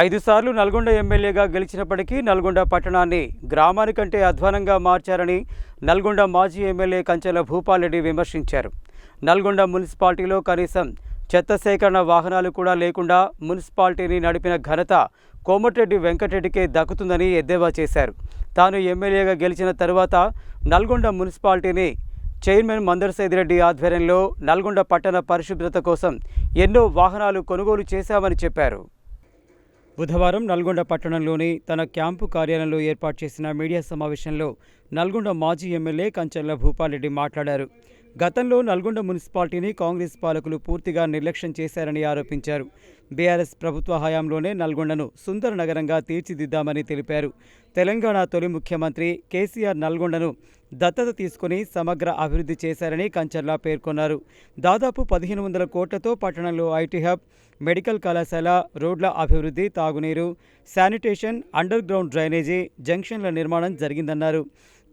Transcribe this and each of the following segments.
ఐదు సార్లు నల్గొండ ఎమ్మెల్యేగా గెలిచినప్పటికీ నల్గొండ పట్టణాన్ని గ్రామానికంటే అధ్వానంగా మార్చారని నల్గొండ మాజీ ఎమ్మెల్యే కంచెల భూపాల్రెడ్డి విమర్శించారు. నల్గొండ మున్సిపాలిటీలో కనీసం చెత్త సేకరణ వాహనాలు కూడా లేకుండా మున్సిపాలిటీని నడిపిన ఘనత కోమటిరెడ్డి వెంకటరెడ్డికే దక్కుతుందని ఎద్దేవా చేశారు. తాను ఎమ్మెల్యేగా గెలిచిన తరువాత నల్గొండ మున్సిపాలిటీని చైర్మన్ మందరసైదిరెడ్డి ఆధ్వర్యంలో నల్గొండ పట్టణ పరిశుభ్రత కోసం ఎన్నో వాహనాలు కొనుగోలు చేశామని చెప్పారు. బుధవారం నల్గొండ పట్టణంలోని తన క్యాంపు కార్యాలయంలో ఏర్పాటు చేసిన మీడియా సమావేశంలో నల్గొండ మాజీ ఎమ్మెల్యే కంచెల్ల భూపాలరెడ్డి మాట్లాడారు. గతంలో నల్గొండ మున్సిపాలిటీని కాంగ్రెస్ పాలకులు పూర్తిగా నిర్లక్ష్యం చేశారని ఆరోపించారు. బీఆర్ఎస్ ప్రభుత్వ హయాంలోనే నల్గొండను సుందర నగరంగా తీర్చిదిద్దామని తెలిపారు. తెలంగాణ తొలి ముఖ్యమంత్రి కేసీఆర్ నల్గొండను దత్తత తీసుకుని సమగ్ర అభివృద్ధి చేశారని కంచర్లా పేర్కొన్నారు. దాదాపు పదిహేను వందల కోట్లతో పట్టణంలో ఐటీ హబ్ మెడికల్ కళాశాల రోడ్ల అభివృద్ధి తాగునీరు శానిటేషన్ అండర్ గ్రౌండ్ డ్రైనేజీ జంక్షన్ల నిర్మాణం జరిగిందన్నారు.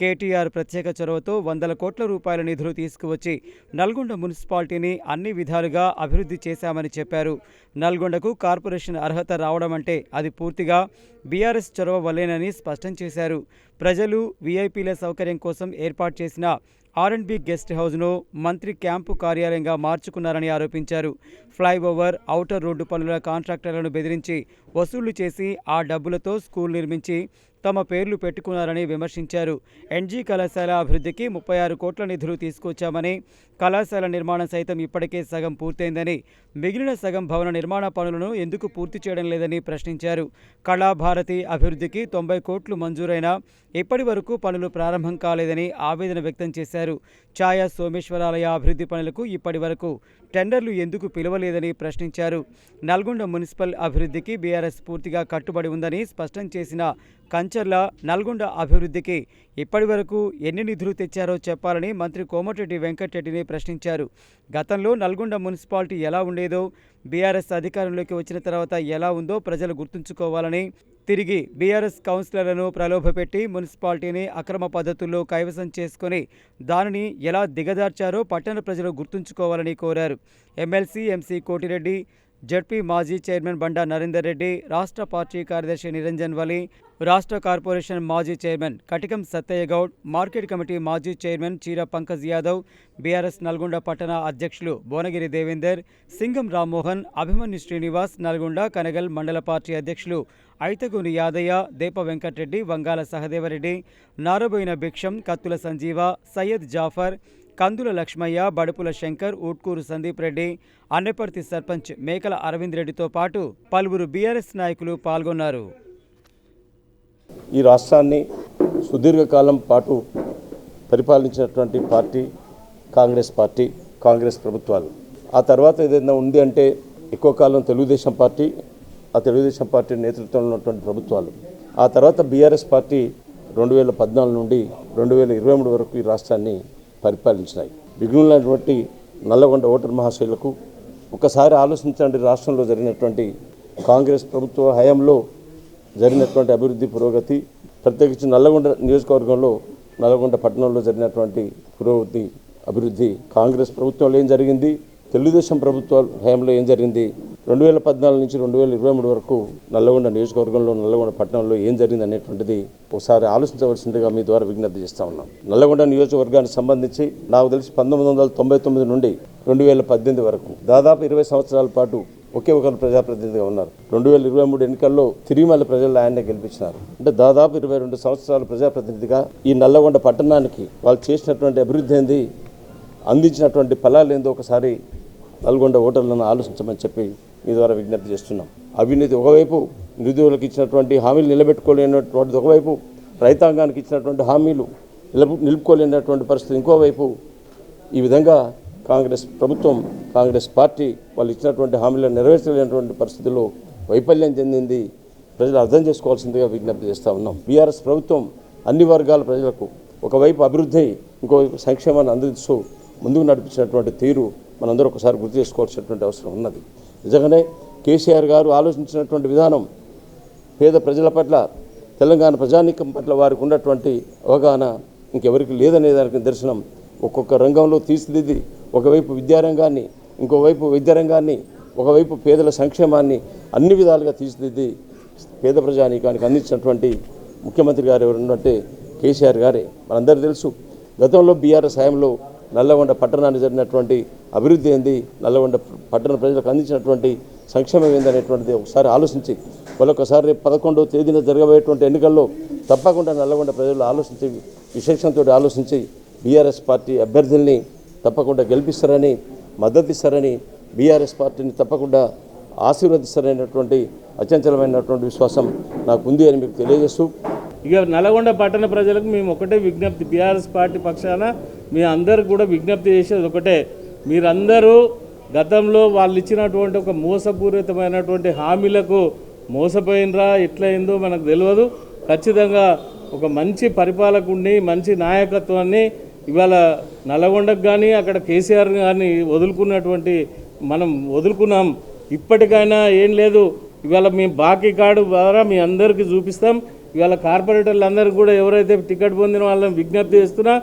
కేటీఆర్ ప్రత్యేక చొరవతో వందల కోట్ల రూపాయల నిధులు తీసుకువచ్చి నల్గొండ మున్సిపాలిటీని అన్ని విధాలుగా అభివృద్ధి చేశామని చెప్పారు. నల్గొండకు కార్పొరేషన్ అర్హత రావడం అంటే అది పూర్తిగా బీఆర్ఎస్ చొరవ వల్లేనని స్పష్టం చేశారు. ప్రజలు వీఐపీల సౌకర్యం కోసం ఏర్పాటు చేసిన ఆర్ఎండ్బి గెస్ట్ హౌస్ను మంత్రి క్యాంపు కార్యాలయంగా మార్చుకున్నారని ఆరోపించారు. ఫ్లైఓవర్ ఔటర్ రోడ్డు పనుల కాంట్రాక్టర్లను బెదిరించి వసూళ్ళు చేసి ఆ డబ్బులతో స్కూల్ నిర్మించి తమ పేర్లు పెట్టుకున్నారని విమర్శించారు. ఎన్జీ కళాశాల అభివృద్ధికి ముప్పై ఆరు కోట్ల నిధులు తీసుకొచ్చామని కళాశాల నిర్మాణం సైతం ఇప్పటికే సగం పూర్తయిందని మిగిలిన సగం భవన నిర్మాణ పనులను ఎందుకు పూర్తి చేయడం లేదని ప్రశ్నించారు. కళాభారతి అభివృద్ధికి తొంభై కోట్లు మంజూరైనా ఇప్పటి వరకు పనులు ప్రారంభం కాలేదని ఆవేదన వ్యక్తం చేశారు. ఛాయా సోమేశ్వరాలయ అభివృద్ధి పనులకు ఇప్పటి వరకు టెండర్లు ఎందుకు పిలవలేదని ప్రశ్నించారు. నల్గొండ మున్సిపల్ అభివృద్ధికి బీఆర్ఎస్ పూర్తిగా కట్టుబడి ఉందని స్పష్టం చేసిన కంచర్ల నల్గొండ అభివృద్ధికి ఇప్పటి వరకు ఎన్ని నిధులు తెచ్చారో చెప్పాలని మంత్రి కోమటిరెడ్డి వెంకటరెడ్డిని ప్రశ్నించారు. గతంలో నల్గొండ మున్సిపాలిటీ ఎలా ఉండేదో బీఆర్ఎస్ అధికారంలోకి వచ్చిన తర్వాత ఎలా ఉందో ప్రజలు గుర్తుంచుకోవాలని తిరిగి బీఆర్ఎస్ కౌన్సిలర్లను ప్రలోభపెట్టి మున్సిపాలిటీని అక్రమ పద్ధతుల్లో కైవసం చేసుకొని దానిని ఎలా దిగజార్చారో పట్టణ ప్రజలు గుర్తుంచుకోవాలని కోరారు. ఎమ్మెల్సీ ఎంసీ కోటిరెడ్డి జడ్పీ మాజీ చైర్మన్ బండా నరేందర్ రెడ్డి రాష్ట్ర పార్టీ కార్యదర్శి నిరంజన్ వలి రాష్ట్ర కార్పొరేషన్ మాజీ chairman Katikam Sattaiah Goud market committee మాజీ చైర్మన్ చీర పంకజ్ యాదవ్ బీఆర్ఎస్ నల్గొండ పట్టణ అధ్యక్షులు భువనగిరి దేవేందర్ సింగం రామ్మోహన్ అభిమన్యు శ్రీనివాస్ నల్గొండ కనగల్ మండల పార్టీ అధ్యక్షులు ఐతగుని యాదయ్య దీప వెంకటరెడ్డి వంగాల సహదేవరెడ్డి నారబోయిన భిక్షం కత్తుల సంజీవ సయ్యద్ జాఫర్ కందుల లక్ష్మయ్య బడుపుల శంకర్ ఊట్కూరు సందీప్ రెడ్డి అన్నెపర్తి సర్పంచ్ మేకల అరవింద్ రెడ్డితో పాటు పలువురు బీఆర్ఎస్ నాయకులు పాల్గొన్నారు. ఈ రాష్ట్రాన్ని సుదీర్ఘకాలం పాటు పరిపాలించినటువంటి పార్టీ కాంగ్రెస్ పార్టీ కాంగ్రెస్ ప్రభుత్వాలు. ఆ తర్వాత ఏదైనా ఉంది అంటే ఎక్కువ కాలం తెలుగుదేశం పార్టీ ఆ తెలుగుదేశం పార్టీ నేతృత్వంలో ఉన్నటువంటి ప్రభుత్వాలు. ఆ తర్వాత బీఆర్ఎస్ పార్టీ రెండు వేల పద్నాలుగు నుండి రెండు వేల ఇరవై మూడు వరకు ఈ రాష్ట్రాన్ని పరిపాలించినాయి. మిగిలినటువంటి నల్లగొండ ఓటర్ మహాశైలకు ఒకసారి ఆలోచించండి రాష్ట్రంలో జరిగినటువంటి కాంగ్రెస్ ప్రభుత్వ హయాంలో జరిగినటువంటి అభివృద్ధి పురోగతి ప్రత్యేకించి నల్లగొండ నియోజకవర్గంలో నల్లగొండ పట్టణంలో జరిగినటువంటి పురోగతి అభివృద్ధి కాంగ్రెస్ ప్రభుత్వంలో ఏం జరిగింది? తెలుగుదేశం ప్రభుత్వ హయాంలో ఏం జరిగింది? రెండు వేల పద్నాలుగు నుంచి రెండు వేల ఇరవై మూడు వరకు నల్లగొండ నియోజకవర్గంలో నల్లగొండ పట్టణంలో ఏం జరిగింది అనేటువంటిది ఒకసారి ఆలోచించవలసిందిగా మీ ద్వారా విజ్ఞప్తి చేస్తా ఉన్నాం. నల్లగొండ నియోజకవర్గానికి సంబంధించి నాకు తెలిసి పంతొమ్మిది వందల తొంభై తొమ్మిది నుండి రెండు వేల పద్దెనిమిది వరకు దాదాపు ఇరవై సంవత్సరాల పాటు ఒకే ఒకరు ప్రజాప్రతినిధిగా ఉన్నారు. రెండు వేల ఇరవై మూడు ఎన్నికల్లో తిరిమల ప్రజలు ఆయన్నే గెలిపించినారు. అంటే దాదాపు ఇరవై రెండు సంవత్సరాల ప్రజాప్రతినిధిగా ఈ నల్లగొండ పట్టణానికి వాళ్ళు చేసినటువంటి అభివృద్ధి ఏంది అందించినటువంటి ఫలాలు ఏందో ఒకసారి నల్గొండ ఓటర్లను ఆలోచించమని చెప్పి మీ ద్వారా విజ్ఞప్తి చేస్తున్నాం. అవినీతి ఒకవైపు నిరుద్యోగులకు ఇచ్చినటువంటి హామీలు నిలబెట్టుకోలేనటువంటిది ఒకవైపు రైతాంగానికి ఇచ్చినటువంటి హామీలు నిలబ నిలుపుకోలేనటువంటి పరిస్థితి ఇంకోవైపు ఈ విధంగా కాంగ్రెస్ ప్రభుత్వం కాంగ్రెస్ పార్టీ వాళ్ళు ఇచ్చినటువంటి హామీలను నెరవేర్చలేనటువంటి పరిస్థితుల్లో వైఫల్యం చెందింది. ప్రజలు అర్థం చేసుకోవాల్సిందిగా విజ్ఞప్తి చేస్తూ ఉన్నాం. బీఆర్ఎస్ ప్రభుత్వం అన్ని వర్గాల ప్రజలకు ఒకవైపు అభివృద్ధి ఇంకోవైపు సంక్షేమాన్ని అందిస్తూ ముందుకు నడిపించినటువంటి తీరు మనందరూ ఒకసారి గుర్తు చేసుకోవాల్సినటువంటి అవసరం ఉన్నది. నిజంగానే కేసీఆర్ గారు ఆలోచించినటువంటి విధానం పేద ప్రజల పట్ల తెలంగాణ ప్రజానీకం పట్ల వారికి ఉన్నటువంటి అవగాహన ఇంకెవరికి లేదనే దానికి దర్శనం ఒక్కొక్క రంగంలో తీర్చిదిద్ది ఒకవైపు విద్యారంగాన్ని ఇంకోవైపు విద్యారంగాన్ని ఒకవైపు పేదల సంక్షేమాన్ని అన్ని విధాలుగా తీర్చిదిద్ది పేద ప్రజానీకానికి అందించినటువంటి ముఖ్యమంత్రి గారు ఎవరున్నట్టే కేసీఆర్ గారే. మనందరూ తెలుసు గతంలో బీఆర్ఎస్ హయాంలో నల్లగొండ పట్టణానికి జరిగినటువంటి అభివృద్ధి ఏంది? నల్లగొండ పట్టణ ప్రజలకు అందించినటువంటి సంక్షేమం ఏందనేటువంటిది ఒకసారి ఆలోచించి మరొకసారి రేపు పదకొండవ తేదీన జరగబోయేటువంటి ఎన్నికల్లో తప్పకుండా నల్లగొండ ప్రజలు ఆలోచించి విశేషంతో ఆలోచించి బీఆర్ఎస్ పార్టీ అభ్యర్థుల్ని తప్పకుండా గెలిపిస్తారని మద్దతిస్తారని బీఆర్ఎస్ పార్టీని తప్పకుండా ఆశీర్వదిస్తారనేటువంటి అచంచలమైనటువంటి విశ్వాసం నాకు ఉంది అని మీకు తెలియజేస్తూ ఇక నల్గొండ పట్టణ ప్రజలకు మేము ఒకటే విజ్ఞప్తి బీఆర్ఎస్ పార్టీ పక్షాన మీ అందరికి కూడా విజ్ఞప్తి చేసేది ఒకటే. మీరందరూ గతంలో వాళ్ళు ఇచ్చినటువంటి ఒక మోసపూరితమైనటువంటి హామీలకు మోసపోయినరా ఎట్లయిందో మనకు తెలియదు. ఖచ్చితంగా ఒక మంచి పరిపాలకుడిని మంచి నాయకత్వాన్ని ఇవాళ నల్గొండకు కానీ అక్కడ కేసీఆర్ కానీ వదులుకున్నటువంటి మనం వదులుకున్నాం. ఇప్పటికైనా ఏం లేదు. ఇవాళ మేము బాకీ కార్డు ద్వారా మీ అందరికీ చూపిస్తాం. ఇవాళ కార్పొరేటర్లు అందరికీ కూడా ఎవరైతే టికెట్ పొందిన వాళ్ళని విజ్ఞప్తి చేస్తున్నా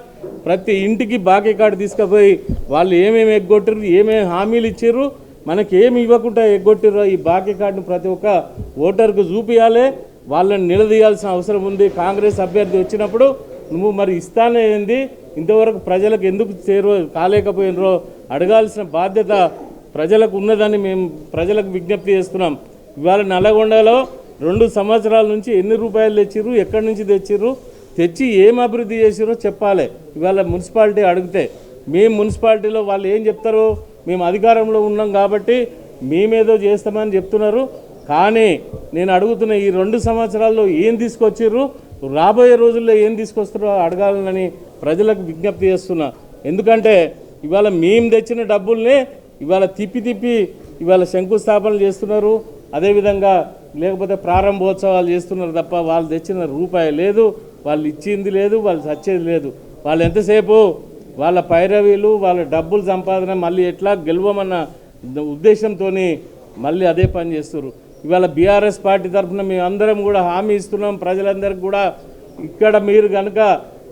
ప్రతి ఇంటికి బాకీ కార్డు తీసుకుపోయి వాళ్ళు ఏమేమి ఎగ్గొట్టారు ఏమేమి హామీలు ఇచ్చారు మనకి ఏమి ఇవ్వకుండా ఎగ్గొట్టిరో ఈ బాకీ కార్డును ప్రతి ఒక్క ఓటర్కు చూపించాలి వాళ్ళని నిలదీయాల్సిన అవసరం ఉంది. కాంగ్రెస్ అభ్యర్థి వచ్చినప్పుడు నువ్వు మరి ఇస్తానే ఏంది? ఇంతవరకు ప్రజలకు ఎందుకు చేరు కాలేకపోయినరో అడగాల్సిన బాధ్యత ప్రజలకు ఉన్నదని మేము ప్రజలకు విజ్ఞప్తి చేస్తున్నాం. ఇవాళ నల్లగొండలో రెండు సంవత్సరాల నుంచి ఎన్ని రూపాయలు తెచ్చిర్రు ఎక్కడి నుంచి తెచ్చిర్రు తెచ్చి ఏం అభివృద్ధి చేసిరో చెప్పాలి. ఇవాళ మున్సిపాలిటీ అడిగితే మేము మున్సిపాలిటీలో వాళ్ళు ఏం చెప్తారు మేము అధికారంలో ఉన్నాం కాబట్టి మేమేదో చేస్తామని చెప్తున్నారు. కానీ నేను అడుగుతున్న ఈ రెండు సంవత్సరాల్లో ఏం తీసుకొచ్చిర్రు రాబోయే రోజుల్లో ఏం తీసుకొస్తారో అడగాలని ప్రజలకు విజ్ఞప్తి చేస్తున్నా. ఎందుకంటే ఇవాళ మేము తెచ్చిన డబ్బుల్ని ఇవాళ తిప్పి తిప్పి ఇవాళ శంకుస్థాపనలు చేస్తున్నారు. అదేవిధంగా లేకపోతే ప్రారంభోత్సవాలు చేస్తున్నారు తప్ప వాళ్ళు తెచ్చిన రూపాయి లేదు వాళ్ళు ఇచ్చింది లేదు వాళ్ళు చచ్చేది లేదు. వాళ్ళు ఎంతసేపు? వాళ్ళ పైరవీలు వాళ్ళ డబ్బులు సంపాదన మళ్ళీ ఎట్లా గెలవమన్న ఉద్దేశంతో మళ్ళీ అదే పని చేస్తారు ఇవాళ బీఆర్ఎస్ పార్టీ తరఫున మేము అందరం కూడా హామీ ఇస్తున్నాం. ప్రజలందరికీ కూడా ఇక్కడ మీరు కనుక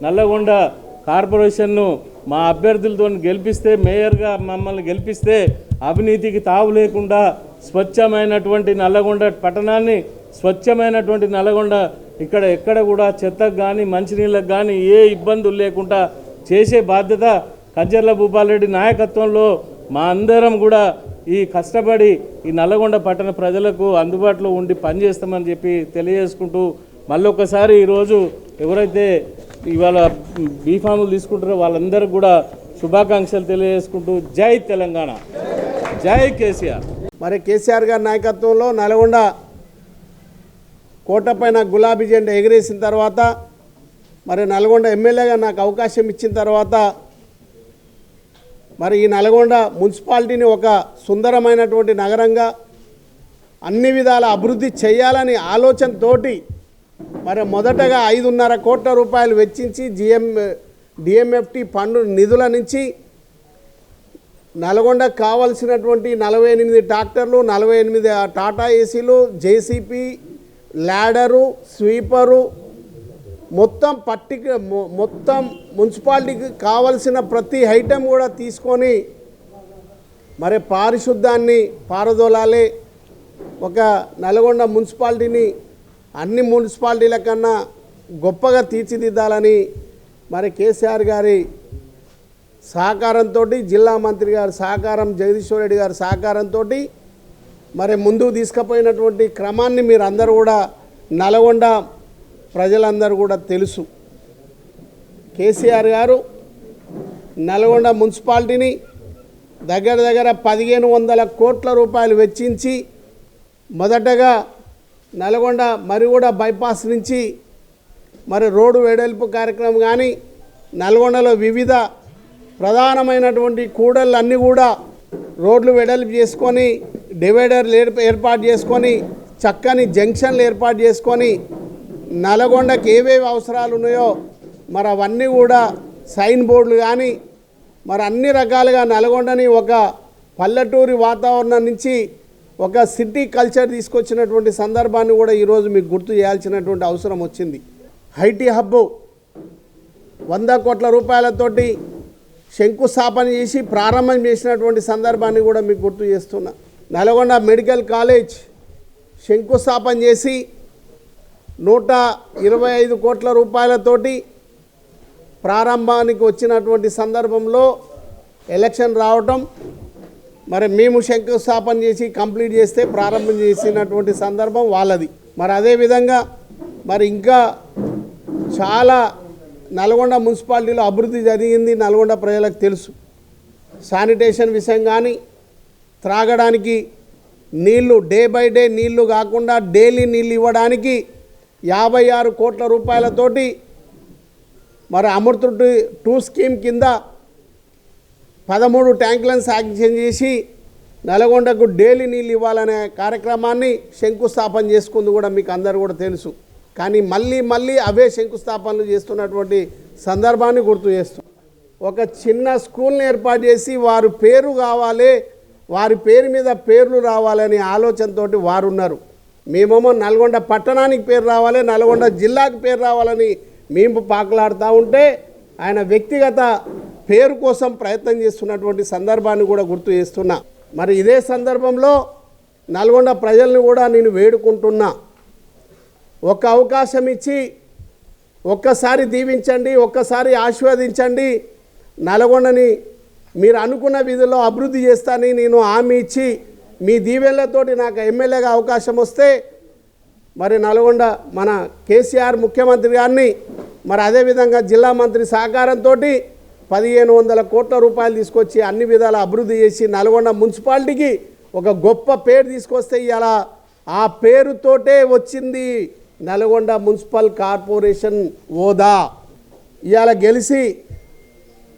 నల్లగొండ కార్పొరేషన్ను మా అభ్యర్థులతో గెలిపిస్తే మేయర్గా మమ్మల్ని గెలిపిస్తే అవినీతికి తావు లేకుండా స్వచ్ఛమైనటువంటి నల్లగొండ పట్టణాన్ని స్వచ్ఛమైనటువంటి నల్లగొండ ఇక్కడ ఎక్కడ కూడా చెత్తకు కానీ మంచినీళ్ళకు కానీ ఏ ఇబ్బందులు లేకుండా చేసే బాధ్యత కజ్జర్ల భూపాలరెడ్డి నాయకత్వంలో మా అందరం కూడా ఈ కష్టపడి ఈ నల్లగొండ పట్టణ ప్రజలకు అందుబాటులో ఉండి పనిచేస్తామని చెప్పి తెలియజేసుకుంటూ మళ్ళొకసారి ఈరోజు ఎవరైతే ఇవాళ బీఫాములు తీసుకుంటారో వాళ్ళందరికీ కూడా శుభాకాంక్షలు తెలియజేసుకుంటూ జై తెలంగాణ. జై కేసీఆర్. మరి కేసీఆర్ గారి నాయకత్వంలో నల్గొండ కోటపైన గులాబీ జెండా ఎగిరేసిన తర్వాత మరి నల్గొండ ఎమ్మెల్యేగా నాకు అవకాశం ఇచ్చిన తర్వాత మరి ఈ నల్గొండ మున్సిపాలిటీని ఒక సుందరమైనటువంటి నగరంగా అన్ని విధాల అభివృద్ధి చేయాలని ఆలోచనతోటి మరి మొదటగా ఐదున్నర కోట్ల రూపాయలు వెచ్చించి జిఎం డిఎంఎఫ్టి ఫండ్ నిధుల నుంచి నల్గొండ కావలసినటువంటి నలభై ఎనిమిది ట్రాక్టర్లు నలభై ఎనిమిది టాటా ఏసీలు జేసీపీ ల్యాడరు స్వీపరు మొత్తం పట్టిక మొ- మొత్తం మున్సిపాలిటీకి కావలసిన ప్రతి ఐటెం కూడా తీసుకొని మరి పారిశుద్ధాన్ని పారదోలాలి. ఒక నల్గొండ మున్సిపాలిటీని అన్ని మున్సిపాలిటీల కన్నా గొప్పగా తీర్చిదిద్దాలని మరి కేసీఆర్ గారి సహకారంతో జిల్లా మంత్రి గారి సహకారం జగదీశ్వర్ రెడ్డి గారి సహకారంతో మరి ముందుకు తీసుకుపోయినటువంటి క్రమాన్ని మీరు అందరూ కూడా నల్గొండ ప్రజలందరూ కూడా తెలుసు. కేసీఆర్ గారు నల్గొండ మున్సిపాలిటీని దగ్గర దగ్గర పదిహేను వందల కోట్ల రూపాయలు వెచ్చించి మొదటగా నల్గొండ మరిగూడ బైపాస్ నుంచి మరి రోడ్డు వెడల్పు కార్యక్రమం కానీ నల్గొండలో వివిధ ప్రధానమైనటువంటి కూడళ్ళన్నీ కూడా రోడ్లు వెడల్పు చేసుకొని డివైడర్లు ఏర్పాటు చేసుకొని చక్కని జంక్షన్లు ఏర్పాటు చేసుకొని నల్గొండకి ఏవేవి అవసరాలు ఉన్నాయో మరి అవన్నీ కూడా సైన్ బోర్డులు కానీ మరి అన్ని రకాలుగా నల్గొండని ఒక పల్లెటూరి వాతావరణం నుంచి ఒక సిటీ కల్చర్ తీసుకొచ్చినటువంటి సందర్భాన్ని కూడా ఈరోజు మీకు గుర్తు చేయాల్సినటువంటి అవసరం వచ్చింది. హైటీ హబ్ వంద కోట్ల రూపాయలతోటి శంకుస్థాపన చేసి ప్రారంభం చేసినటువంటి సందర్భాన్ని కూడా మీకు గుర్తు చేస్తున్నా. నల్గొండ మెడికల్ కాలేజ్ శంకుస్థాపన చేసి నూట ఇరవై ఐదు కోట్ల రూపాయలతోటి ప్రారంభానికి వచ్చినటువంటి సందర్భంలో ఎలక్షన్ రావటం మరి మేము శంకుస్థాపన చేసి కంప్లీట్ చేస్తే ప్రారంభం చేసినటువంటి సందర్భం వాళ్ళది. మరి అదేవిధంగా మరి ఇంకా చాలా నల్గొండ మున్సిపాలిటీలో అభివృద్ధి జరిగింది నల్గొండ ప్రజలకు తెలుసు. శానిటేషన్ విషయం కానీ త్రాగడానికి నీళ్ళు డే బై డే నీళ్ళు కాకుండా డైలీ నీళ్ళు ఇవ్వడానికి యాభై ఆరు కోట్ల రూపాయలతోటి మరి అమృత టూ స్కీమ్ కింద పదమూడు ట్యాంకులను శాంక్షన్ చేసి నల్గొండకు డైలీ నీళ్ళు ఇవ్వాలనే కార్యక్రమాన్ని శంకుస్థాపన చేసుకుంది కూడా మీకు అందరు కూడా తెలుసు. కానీ మళ్ళీ మళ్ళీ అవే శంకుస్థాపనలు చేస్తున్నటువంటి సందర్భాన్ని గుర్తు చేస్తాం ఒక చిన్న స్కూల్ని ఏర్పాటు చేసి వారు పేరు కావాలి వారి పేరు మీద పేర్లు రావాలనే ఆలోచనతోటి వారు ఉన్నారు మేమేమో నల్గొండ పట్టణానికి పేరు రావాలి నల్గొండ జిల్లాకి పేరు రావాలని మేము పాకులాడుతూ ఉంటే ఆయన వ్యక్తిగత పేరు కోసం ప్రయత్నం చేస్తున్నటువంటి సందర్భాన్ని కూడా గుర్తు చేస్తున్నా. మరి ఇదే సందర్భంలో నల్గొండ ప్రజల్ని కూడా నేను వేడుకుంటున్నా. ఒక అవకాశం ఇచ్చి ఒక్కసారి దీవించండి ఒక్కసారి ఆశీర్వదించండి. నల్గొండని మీరు అనుకున్న విధిలో అభివృద్ధి చేస్తానని నేను హామీ ఇచ్చి మీ దీవెళ్ళతోటి నాకు ఎమ్మెల్యేగా అవకాశం వస్తే మరి నల్గొండ మన కేసీఆర్ ముఖ్యమంత్రి గారిని మరి అదేవిధంగా జిల్లా మంత్రి సహకారంతో పదిహేను వందల కోట్ల రూపాయలు తీసుకొచ్చి అన్ని విధాల అభివృద్ధి చేసి నల్గొండ మున్సిపాలిటీకి ఒక గొప్ప పేరు తీసుకొస్తే ఇలా ఆ పేరుతోటే వచ్చింది. నల్గొండ మున్సిపల్ కార్పొరేషన్ హోదా. ఇవాళ గెలిచి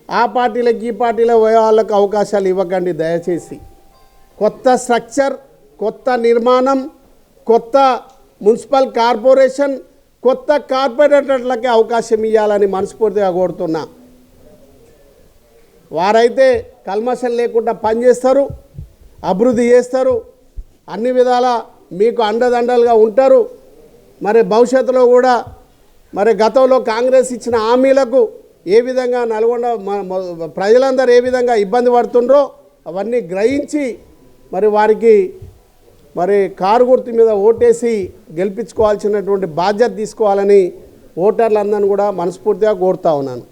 ఆ పార్టీలకు ఈ పార్టీలో పోయే వాళ్ళకు అవకాశాలు ఇవ్వకండి దయచేసి. కొత్త స్ట్రక్చర్ కొత్త నిర్మాణం కొత్త మున్సిపల్ కార్పొరేషన్ కొత్త కార్పొరేటర్లకి అవకాశం ఇవ్వాలని మనస్ఫూర్తిగా కోరుతున్నా. వారైతే కల్మషం లేకుండా పనిచేస్తారు అభివృద్ధి చేస్తారు అన్ని విధాల మీకు అండదండలుగా ఉంటారు. మరి భవిష్యత్తులో కూడా మరి గతంలో కాంగ్రెస్ ఇచ్చిన హామీలకు ఏ విధంగా నల్గొండ ప్రజలందరూ ఏ విధంగా ఇబ్బంది పడుతుండ్రో అవన్నీ గ్రహించి మరి వారికి మరి కారు గుర్తు మీద ఓటేసి గెలిపించుకోవాల్సినటువంటి బాధ్యత తీసుకోవాలని ఓటర్లందరినీ కూడా మనస్ఫూర్తిగా కోరుతా ఉన్నాను.